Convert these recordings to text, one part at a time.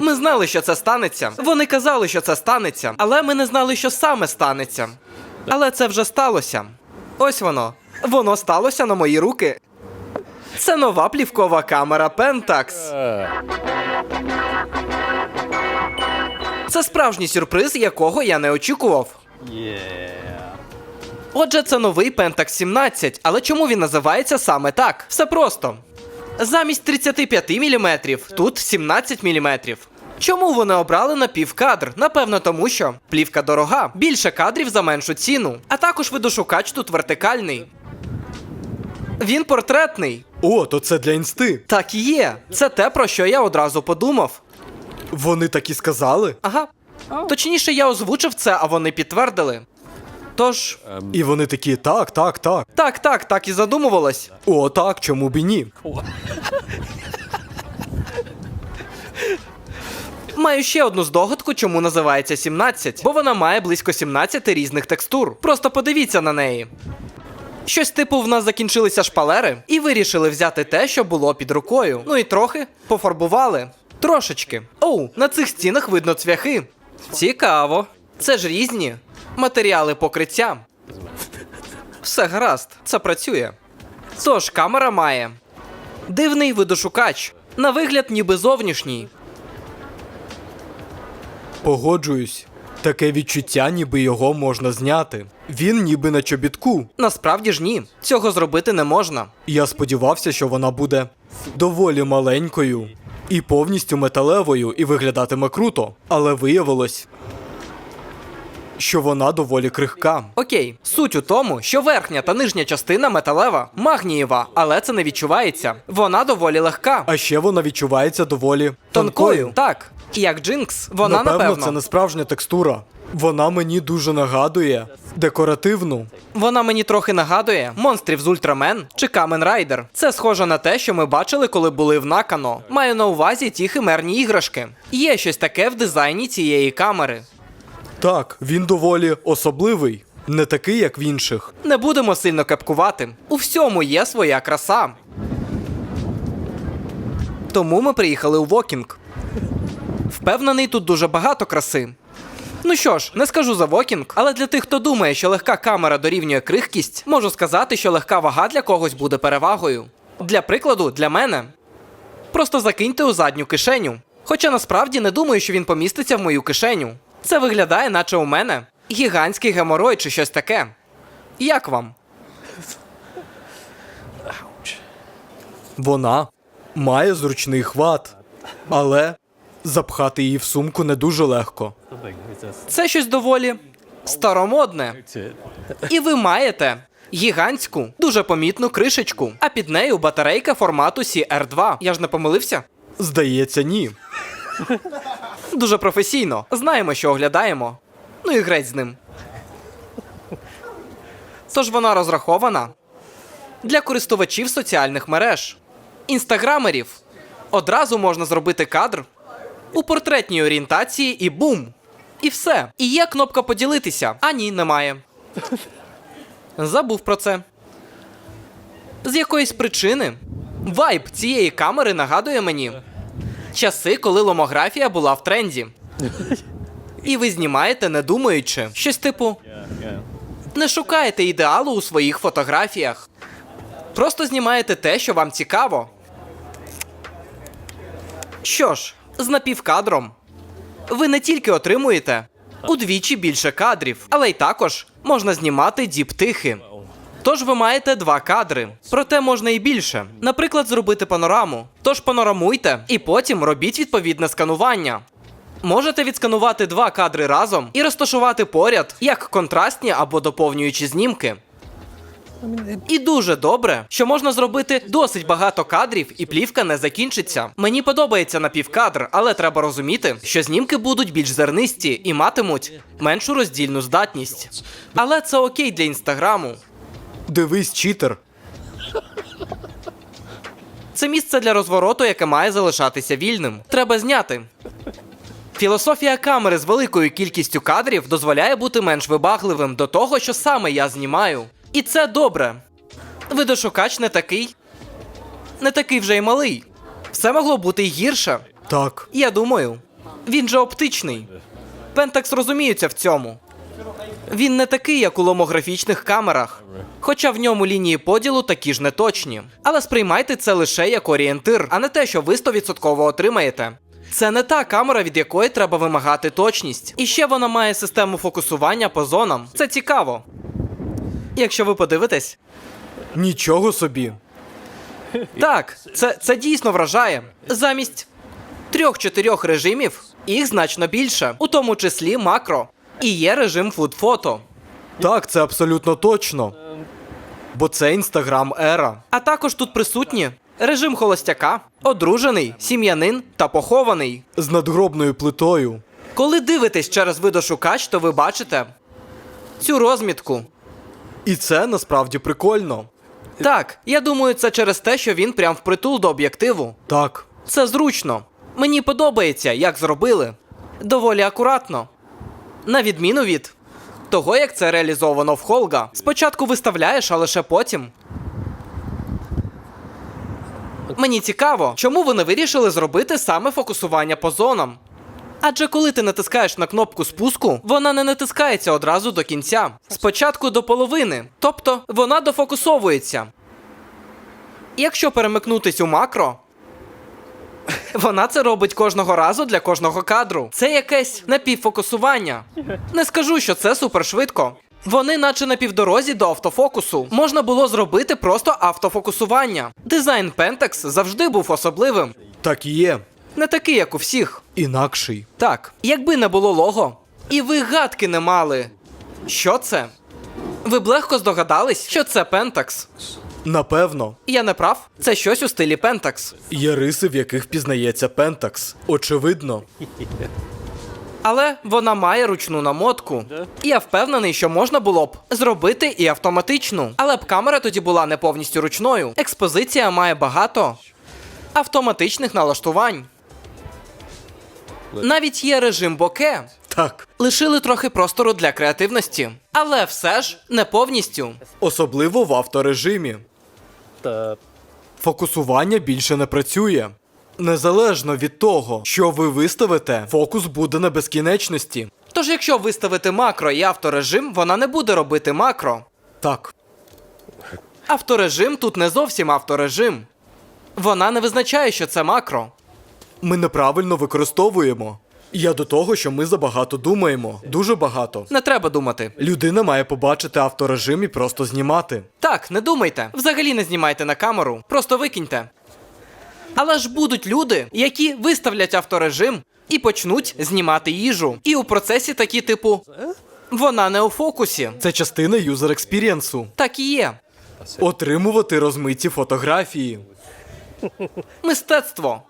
Ми знали, що це станеться. Вони казали, що це станеться, але ми не знали, що саме станеться. Але це вже сталося. Ось воно. Воно сталося на мої руки. Це нова плівкова камера Pentax. Це справжній сюрприз, якого я не очікував. Отже, це новий Pentax 17, але чому він називається саме так? Все просто. Замість 35 мм тут 17 мм. Чому вони обрали напівкадр? Напевно, тому що плівка дорога, більше кадрів за меншу ціну. А також видошукач тут вертикальний. Він портретний. О, то це для інсти. Так і є. Це те, про що я одразу подумав. Вони так і сказали. Ага. Точніше, я озвучив це, а вони підтвердили. Тож, І вони такі, так, так, так. так, так, так і задумувалось. О, так, чому б і ні? Маю ще одну здогадку, чому називається 17, бо вона має близько 17 різних текстур. Просто подивіться на неї. Щось типу в нас закінчилися шпалери, і вирішили взяти те, що було під рукою. Ну і трохи пофарбували. Трошечки. Оу, на цих стінах видно цвяхи. Цікаво. Це ж різні матеріали покриття. Все гаразд, це працює. Тож камера має дивний видошукач. На вигляд, ніби зовнішній. Погоджуюсь. Таке відчуття, ніби його можна зняти. Він ніби на чобітку. Насправді ж ні, цього зробити не можна. Я сподівався, що вона буде доволі маленькою і повністю металевою і виглядатиме круто. Але виявилось, що вона доволі крихка. Окей, суть у тому, що верхня та нижня частина металева, магнієва, але це не відчувається. Вона доволі легка, А ще вона відчувається доволі тонкою. Так, і як Джинкс, вона напевно, напевно. це не справжня текстура. Вона мені дуже нагадує декоративну. Вона мені трохи нагадує монстрів з Ультрамен чи Камен Райдер. Це схоже на те, що ми бачили, коли були в Накано. Маю на увазі ті химерні іграшки. Є щось таке в дизайні цієї камери. Так, він доволі особливий, не такий, як в інших. Не будемо сильно кепкувати. У всьому є своя краса. Тому ми приїхали у Вокінг. Впевнений, тут дуже багато краси. Ну що ж, не скажу за Вокінг, але для тих, хто думає, що легка камера дорівнює крихкість, можу сказати, що легка вага для когось буде перевагою. Для прикладу, для мене. Просто закиньте у задню кишеню. Хоча насправді не думаю, що він поміститься в мою кишеню. Це виглядає, наче у мене гігантський геморой чи щось таке. Як вам? Вона має зручний хват, але запхати її в сумку не дуже легко. Це щось доволі старомодне. І ви маєте гігантську, дуже помітну кришечку, а під нею батарейка формату CR2. Я ж не помилився? Здається, ні. Дуже професійно. Знаємо, що оглядаємо. Ну і греть з ним. Тож вона розрахована для користувачів соціальних мереж, інстаграмерів. Одразу можна зробити кадр у портретній орієнтації і бум! І все. І є кнопка поділитися. А ні, немає. Забув про це. З якоїсь причини вайб цієї камери нагадує мені часи, коли ломографія була в тренді. І ви знімаєте, не думаючи, щось типу. Не шукаєте ідеалу у своїх фотографіях. Просто знімаєте те, що вам цікаво. Що ж, з напівкадром ви не тільки отримуєте удвічі більше кадрів, але й також можна знімати діптихи. Тож ви маєте два кадри, проте можна і більше. Наприклад, зробити панораму. Тож панорамуйте і потім робіть відповідне сканування. Можете відсканувати два кадри разом і розташувати поряд як контрастні або доповнюючі знімки. І дуже добре, що можна зробити досить багато кадрів, і плівка не закінчиться. Мені подобається напівкадр, але треба розуміти, що знімки будуть більш зернисті і матимуть меншу роздільну здатність. Але це окей для інстаграму. Дивись, читер. Це місце для розвороту, яке має залишатися вільним. Треба зняти. Філософія камери з великою кількістю кадрів дозволяє бути менш вибагливим до того, що саме я знімаю. І це добре. Видошукач не такий. Не такий вже й малий. Все могло бути й гірше. Так. Я думаю, він же оптичний. Pentax розуміються в цьому. Він не такий, як у ломографічних камерах, хоча в ньому лінії поділу такі ж неточні. Але сприймайте це лише як орієнтир, а не те, що ви 100% отримаєте. Це не та камера, від якої треба вимагати точність. І ще вона має систему фокусування по зонам. Це цікаво. Якщо ви подивитесь, Нічого собі. так, це, це дійсно вражає. Замість трьох-чотирьох режимів їх значно більше, у тому числі макро. І є режим фуд-фото. Так, це абсолютно точно. Бо це інстаграм ера. А також тут присутні режим холостяка, одружений, сім'янин та похований. З надгробною плитою. Коли дивитесь через видошукач, то ви бачите цю розмітку. І це насправді прикольно. Так, я думаю, це через те, що він прям впритул до об'єктиву. Так. Це зручно. Мені подобається, як зробили. Доволі акуратно. На відміну від того, як це реалізовано в Холга. Спочатку виставляєш, а лише потім. Мені цікаво, чому вони вирішили зробити саме фокусування по зонам. Адже коли ти натискаєш на кнопку спуску, вона не натискається одразу до кінця. Спочатку до половини. Тобто вона дофокусовується. Якщо перемикнутись у макро, вона це робить кожного разу для кожного кадру. Це якесь напівфокусування. Не скажу, що це супершвидко. Вони, наче на півдорозі до автофокусу, можна було зробити просто автофокусування. Дизайн Pentax завжди був особливим, Так і є. не такий, як у всіх. Інакший. Так, якби не було лого, і ви гадки не мали. Що це? Ви б легко здогадались, що це Pentax. Напевно, Я не прав? Це щось у стилі Pentax. є риси, в яких впізнається Пентакс. Очевидно. Але вона має ручну намотку. І я впевнений, що можна було б зробити і автоматичну. Але б камера тоді була не повністю ручною. Експозиція має багато автоматичних налаштувань. Навіть є режим боке. Так. Лишили трохи простору для креативності. Але все ж не повністю. Особливо в авторежимі. Фокусування більше не працює. Незалежно від того, що ви виставите, фокус буде на безкінечності. Тож, якщо виставити макро і авторежим, вона не буде робити макро. Так. Авторежим тут не зовсім авторежим. Вона не визначає, що це макро. Ми неправильно використовуємо. Я до того, що ми забагато думаємо. Дуже багато. Не треба думати. Людина має побачити авторежим і просто знімати. Так, не думайте. Взагалі не знімайте на камеру, просто викиньте. Але ж будуть люди, які виставлять авторежим і почнуть знімати їжу. І у процесі такі, типу, вона не у фокусі. Це частина юзер експірієнсу. Так і є. Отримувати розмиті фотографії. Мистецтво.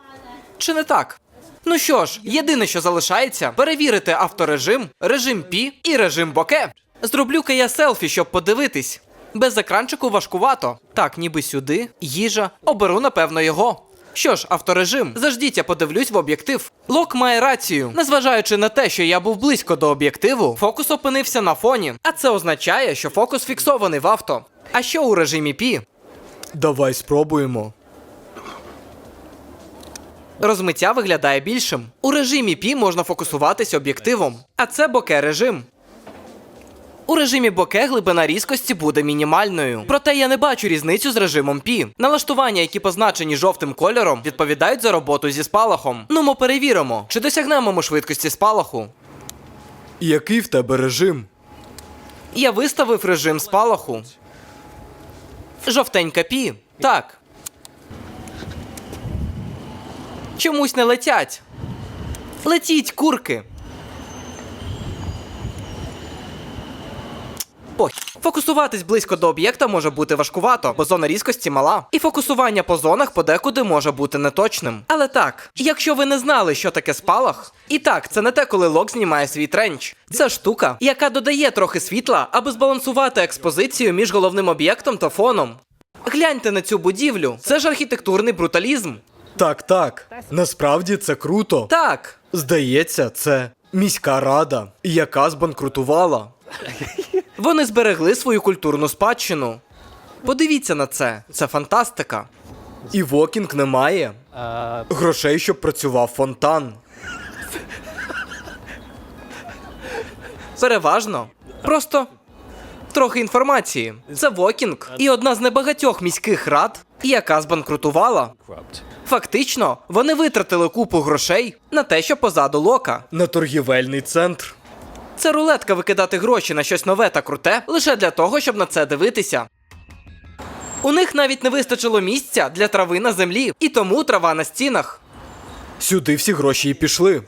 Чи не так? Ну що ж, єдине, що залишається, перевірити авторежим, режим Пі і режим боке. Зроблю-ка я селфі, щоб подивитись. Без екранчику важкувато. Так, ніби сюди, їжа. Оберу, напевно, його. Що ж, авторежим, заждіть, я подивлюсь в об'єктив. Лок має рацію. Незважаючи на те, що я був близько до об'єктиву, фокус опинився на фоні. А це означає, що фокус фіксований в авто. А що у режимі Пі? Давай спробуємо. Розмиття виглядає більшим. У режимі Пі можна фокусуватись об'єктивом, а це боке режим. У режимі боке глибина різкості буде мінімальною. Проте я не бачу різницю з режимом Пі. Налаштування, які позначені жовтим кольором, відповідають за роботу зі спалахом. Ну ми перевіримо, чи досягнемо ми швидкості спалаху. Який в тебе режим? Я виставив режим спалаху. Жовтенька пі. Так. Чомусь не летять. Летіть, курки. Ой, фокусуватись близько до об'єкта може бути важкувато, бо зона різкості мала. І фокусування по зонах подекуди може бути неточним. Але так, якщо ви не знали, що таке спалах, і так, це не те, коли лок знімає свій тренч. Це штука, яка додає трохи світла, аби збалансувати експозицію між головним об'єктом та фоном. Гляньте на цю будівлю. Це ж архітектурний бруталізм. Так, так. Насправді це круто. Так, Здається, це міська рада, яка збанкрутувала. вони зберегли свою культурну спадщину. Подивіться на це, це фантастика. І вокінг немає. Грошей, щоб працював фонтан. Переважно. Просто трохи інформації. Це Вокінг і одна з небагатьох міських рад, яка збанкрутувала. Фактично, вони витратили купу грошей на те, що позаду лока. На торгівельний центр. Це рулетка викидати гроші на щось нове та круте лише для того, щоб на це дивитися. У них навіть не вистачило місця для трави на землі, і тому трава на стінах. Сюди всі гроші і пішли.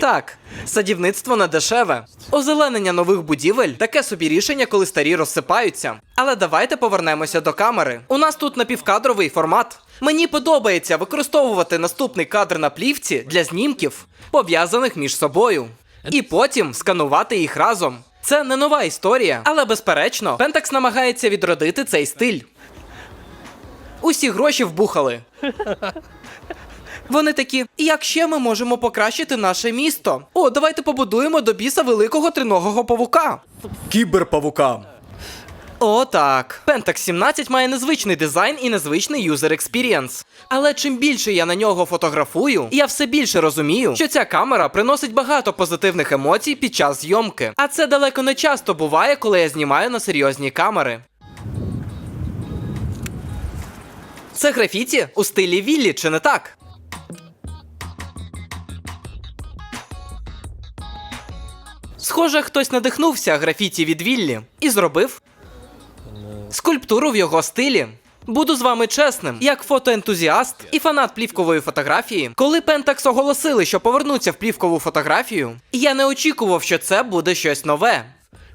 Так, садівництво не дешеве. Озеленення нових будівель таке собі рішення, коли старі розсипаються. Але давайте повернемося до камери. У нас тут напівкадровий формат. Мені подобається використовувати наступний кадр на плівці для знімків, пов'язаних між собою, і потім сканувати їх разом. Це не нова історія, але безперечно, Pentax намагається відродити цей стиль. Усі гроші вбухали. Вони такі, як ще ми можемо покращити наше місто? О, давайте побудуємо до біса великого триногого павука. Кіберпавука. О, так. Pentax 17 має незвичний дизайн і незвичний юзер експірієнс. Але чим більше я на нього фотографую, я все більше розумію, що ця камера приносить багато позитивних емоцій під час зйомки. А це далеко не часто буває, коли я знімаю на серйозні камери. Це графіті у стилі Віллі, чи не так? Схоже, хтось надихнувся графіті від Віллі і зробив скульптуру в його стилі. Буду з вами чесним, як фотоентузіаст і фанат плівкової фотографії. Коли Pentax оголосили, що повернуться в плівкову фотографію, я не очікував, що це буде щось нове.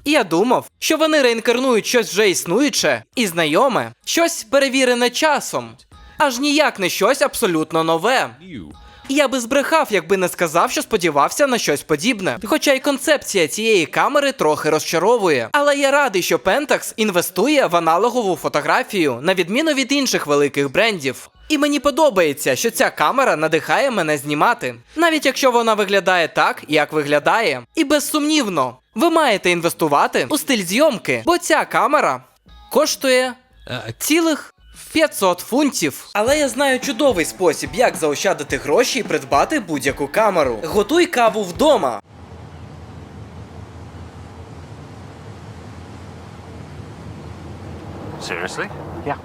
Я думав, що вони реінкарнують щось вже існуюче і знайоме, щось перевірене часом, аж ніяк не щось абсолютно нове. Я би збрехав, якби не сказав, що сподівався на щось подібне. Хоча й концепція цієї камери трохи розчаровує. Але я радий, що Pentax інвестує в аналогову фотографію, на відміну від інших великих брендів. І мені подобається, що ця камера надихає мене знімати, навіть якщо вона виглядає так, як виглядає. І безсумнівно, ви маєте інвестувати у стиль зйомки, бо ця камера коштує цілих 500 фунтів. Але я знаю чудовий спосіб, як заощадити гроші і придбати будь-яку камеру. Готуй каву вдома. Seriously?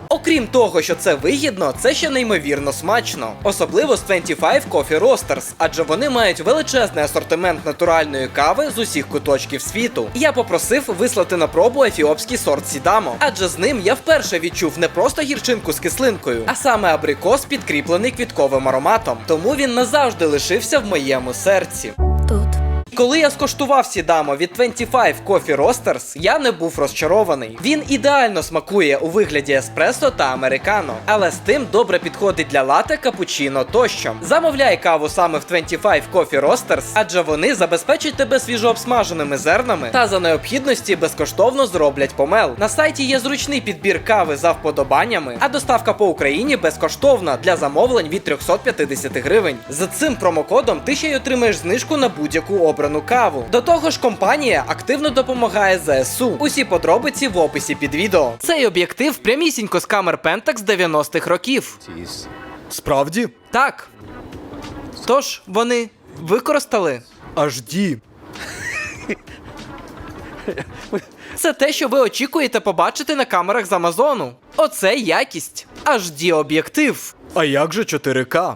Окрім того, що це вигідно, це ще неймовірно смачно. Особливо з 25 Coffee Roasters, адже вони мають величезний асортимент натуральної кави з усіх куточків світу. Я попросив вислати на пробу ефіопський сорт Сідамо, адже з ним я вперше відчув не просто гірчинку з кислинкою, а саме абрикос, підкріплений квітковим ароматом. Тому він назавжди лишився в моєму серці. Коли я скоштував сідамо від 25 Coffee Roasters, я не був розчарований. Він ідеально смакує у вигляді еспресо та американо, але з тим добре підходить для лате, капучино тощо. Замовляй каву саме в 25 Coffee Roasters, адже вони забезпечать тебе свіжообсмаженими зернами та за необхідності безкоштовно зроблять помел. На сайті є зручний підбір кави за вподобаннями, а доставка по Україні безкоштовна для замовлень від 350 гривень. За цим промокодом ти ще й отримаєш знижку на будь-яку обрану каву. До того ж, компанія активно допомагає ЗСУ. Усі подробиці в описі під відео. Цей об'єктив прямісінько з камер Pentax 90-х років. Справді? Так. Тож вони використали. HD. Це те, що ви очікуєте побачити на камерах з Амазону. Оце якість. HD об'єктив. А як же 4К?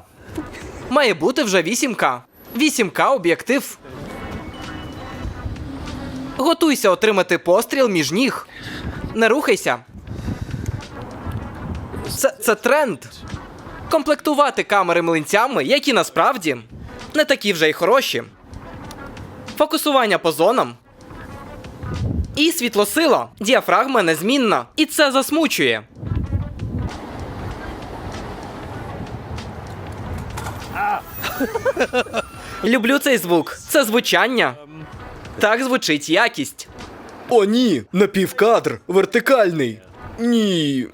Має бути вже 8К. 8К об'єктив. Готуйся отримати постріл між ніг. Не рухайся. Це, це тренд. Комплектувати камери млинцями, які насправді не такі вже й хороші. Фокусування по зонам. І світлосила. Діафрагма незмінна. І це засмучує. Люблю цей звук. Це звучання. Так звучить якість. О, ні! Напівкадр! Вертикальний! Ні.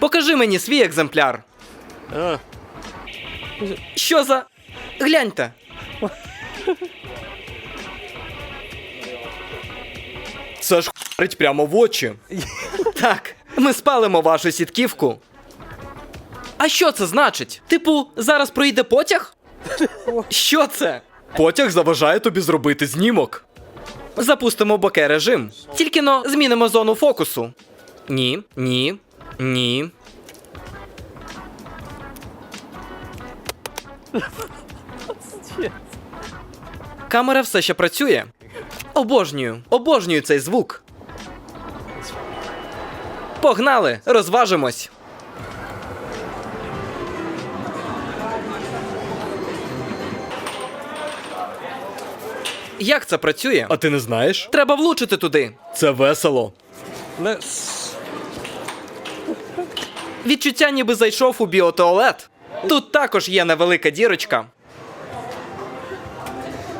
Покажи мені свій екземпляр. Що за. Гляньте. Це ж харить прямо в очі. Так, Ми спалимо вашу сітківку. А що це значить? Типу, зараз проїде потяг? Що це? Потяг заважає тобі зробити знімок. Запустимо боке режим. Тільки но змінимо зону фокусу. Ні, ні, ні. Камера все ще працює. Обожнюю, обожнюю цей звук. Погнали, розважимось. Як це працює? А ти не знаєш? Треба влучити туди. Це весело. Відчуття ніби зайшов у біотуалет. Тут також є невелика дірочка.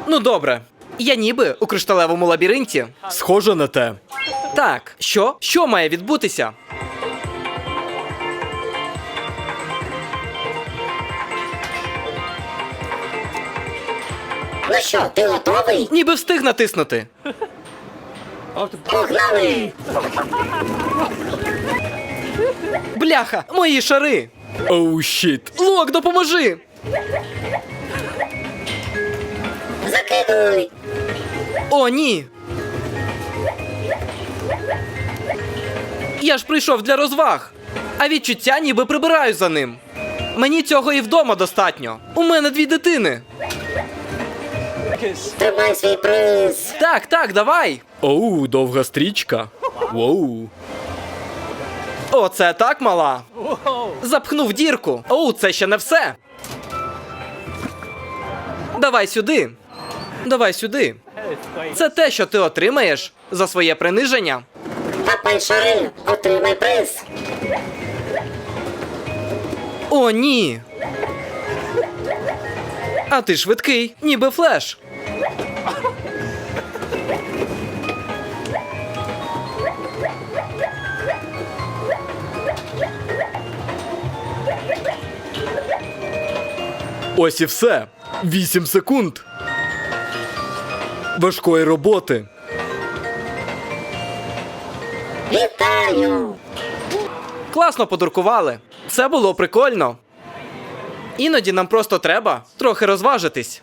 Ну добре. Я ніби у кришталевому лабіринті. Схоже на те. Так, що? Що має відбутися? Ну що, ти готовий? Ніби встиг натиснути. Погнали! Бляха, мої шари! Оу, щіт. Лок, допоможи! Закидуй! О, ні. Я ж прийшов для розваг, а відчуття ніби прибираю за ним. Мені цього і вдома достатньо. У мене дві дитини. Тримай свій приз! Так, так, давай. Оу, довга стрічка. Воу. О, це так мала. Запхнув дірку. Оу, це ще не все. Давай сюди. Давай сюди. Це те, що ти отримаєш за своє приниження. Хапай шари, отримай приз! О, ні. А ти швидкий, ніби флеш. Ось і все. Вісім секунд. Важкої роботи. Вітаю! Класно подуркували. Це було прикольно. Іноді нам просто треба трохи розважитись.